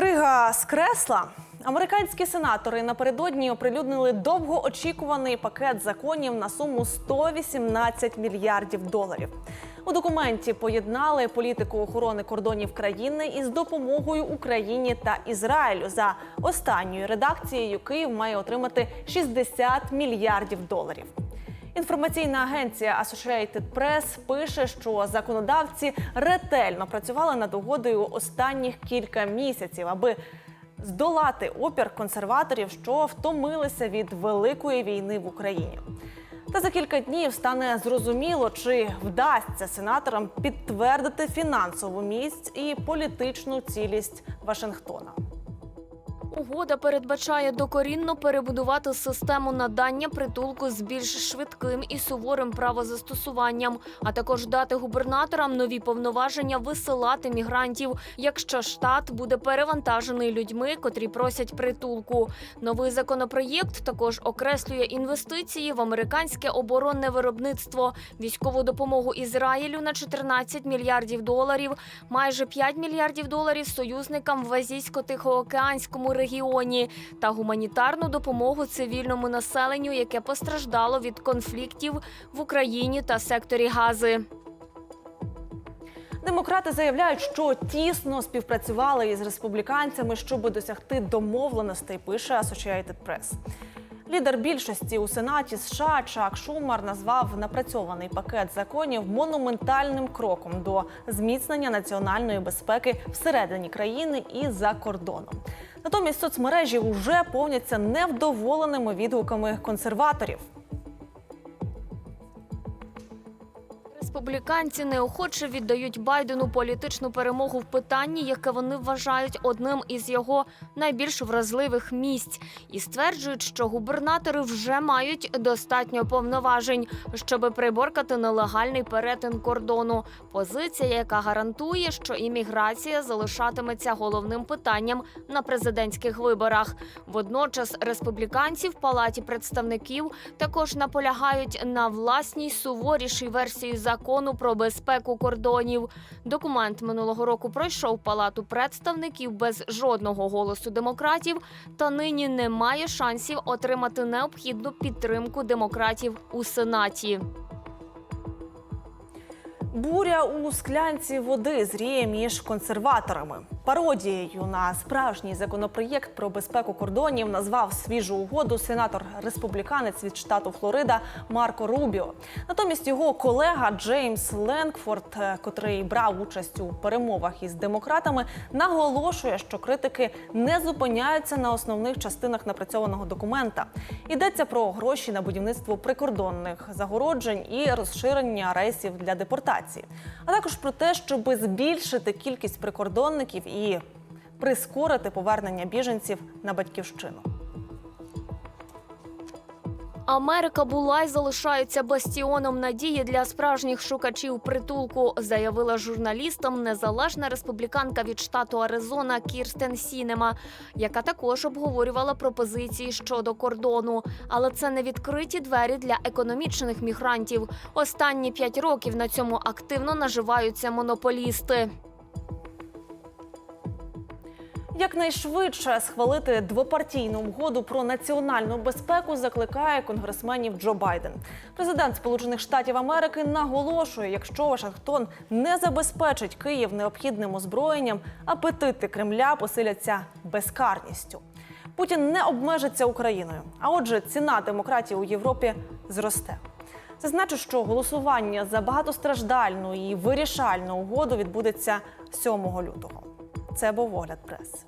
Крига скресла. Американські сенатори напередодні оприлюднили довгоочікуваний пакет законів на суму 118 мільярдів доларів. У документі поєднали політику охорони кордонів країни із допомогою Україні та Ізраїлю. За останньою редакцією Київ має отримати 60 мільярдів доларів. Інформаційна агенція Associated Press пише, що законодавці ретельно працювали над угодою останніх кілька місяців, аби здолати опір консерваторів, що втомилися від великої війни в Україні. Та за кілька днів стане зрозуміло, чи вдасться сенаторам підтвердити фінансову місць і політичну цілість Вашингтона. Угода передбачає докорінно перебудувати систему надання притулку з більш швидким і суворим правозастосуванням, а також дати губернаторам нові повноваження висилати мігрантів, якщо штат буде перевантажений людьми, котрі просять притулку. Новий законопроєкт також окреслює інвестиції в американське оборонне виробництво, військову допомогу Ізраїлю на 14 мільярдів доларів, майже 5 мільярдів доларів союзникам в Азійсько-Тихоокеанському регіоні та гуманітарну допомогу цивільному населенню, яке постраждало від конфліктів в Україні та секторі Гази. Демократи заявляють, що тісно співпрацювали із республіканцями, щоб досягти домовленостей. Пише Associated Press. Лідер більшості у сенаті США Чак Шумар назвав напрацьований пакет законів монументальним кроком до зміцнення національної безпеки всередині країни і за кордоном. Натомість соцмережі вже повняться невдоволеними відгуками консерваторів. Республіканці неохоче віддають Байдену політичну перемогу в питанні, яке вони вважають одним із його найбільш вразливих місць, і стверджують, що губернатори вже мають достатньо повноважень, щоб приборкати нелегальний перетин кордону. Позиція, яка гарантує, що імміграція залишатиметься головним питанням на президентських виборах. Водночас республіканці в палаті представників також наполягають на власній суворішій версії закону про безпеку кордонів. Документ минулого року пройшов палату представників без жодного голосу демократів, та нині не має шансів отримати необхідну підтримку демократів у сенаті. Буря у склянці води зріє між консерваторами. Пародією на справжній законопроєкт про безпеку кордонів назвав свіжу угоду сенатор республіканець від штату Флорида Марко Рубіо. Натомість його колега Джеймс Ленкфорд, е, котрий брав участь у перемовах із демократами, наголошує, що критики не зупиняються на основних частинах напрацьованого документа. Йдеться про гроші на будівництво прикордонних загороджень і розширення рейсів для депортації, а також про те, щоб збільшити кількість прикордонників і прискорити повернення біженців на батьківщину. Америка була і залишається бастіоном надії для справжніх шукачів притулку, заявила журналістам незалежна республіканка від штату Аризона Кірстен Сінема, яка також обговорювала пропозиції щодо кордону. Але це не відкриті двері для економічних мігрантів. Останні п'ять років на цьому активно наживаються монополісти. Якнайшвидше схвалити двопартійну угоду про національну безпеку закликає конгресменів Джо Байден. Президент Сполучених Штатів Америки наголошує, якщо Вашингтон не забезпечить Київ необхідним озброєнням, апетити Кремля посиляться безкарністю. Путін не обмежиться Україною. А отже, ціна демократії у Європі зросте. Це значить, що голосування за багатостраждальну і вирішальну угоду відбудеться 7 лютого. Це був огляд преси.